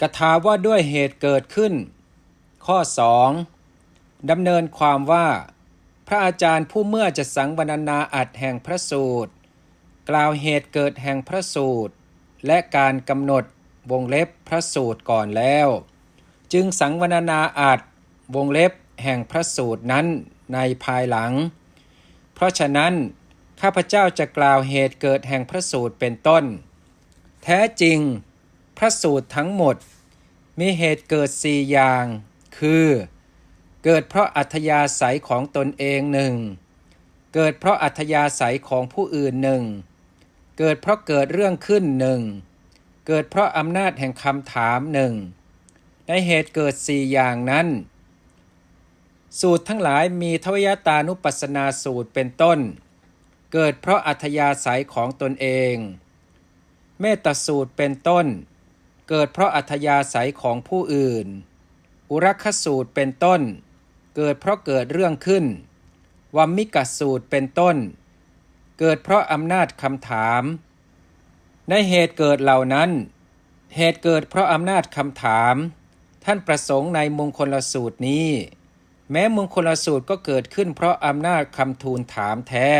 กถาว่าด้วยเหตุเกิดขึ้น ข้อ 2. ดำเนินความว่า พระอาจารย์ผู้เมื่อจะสังวรรณนาอัดแห่งพระสูตร กล่าวเหตุเกิดแห่งพระสูตร และการกำหนดวงเล็บพระสูตรก่อนแล้ว จึงสังวรรณนาอัดวงเล็บแห่งพระสูตรนั้นในภายหลัง เพราะฉะนั้น ข้าพเจ้าจะกล่าวเหตุเกิดแห่งพระสูตรเป็นต้น แท้จริง พระสูตรทั้งหมด มีเหตุเกิดสี่อย่าง คือ เกิดเพราะอัธยาศัยของตนเองหนึ่งเกิดเพราะอัธยาศัยของผู้อื่นหนึ่งเกิดเพราะเกิดเรื่องขึ้นหนึ่งเกิดเพราะอำนาจแห่งคำถามหนึ่งในเหตุเกิดสี่อย่างนั้น สูตรทั้งหลายมีทวยตานุปัสนาสูตรเป็นต้น เกิดเพราะอัธยาศัยของตนเอง เมตสูตรเป็นต้น เกิดเพราะอัธยาศัยของผู้อื่น อุรักขสูตรเป็นต้น เกิดเพราะเกิดเรื่องขึ้นวัมมิกสูตรเป็นต้น เกิดเพราะอำนาจคำถาม ในเหตุเกิดเหล่านั้น เหตุเกิดเพราะอำนาจคำถาม ท่านประสงค์ในมงคลสูตรนี้ แม้มงคลสูตรก็เกิดขึ้นเพราะอำนาจคำทูลถามแท้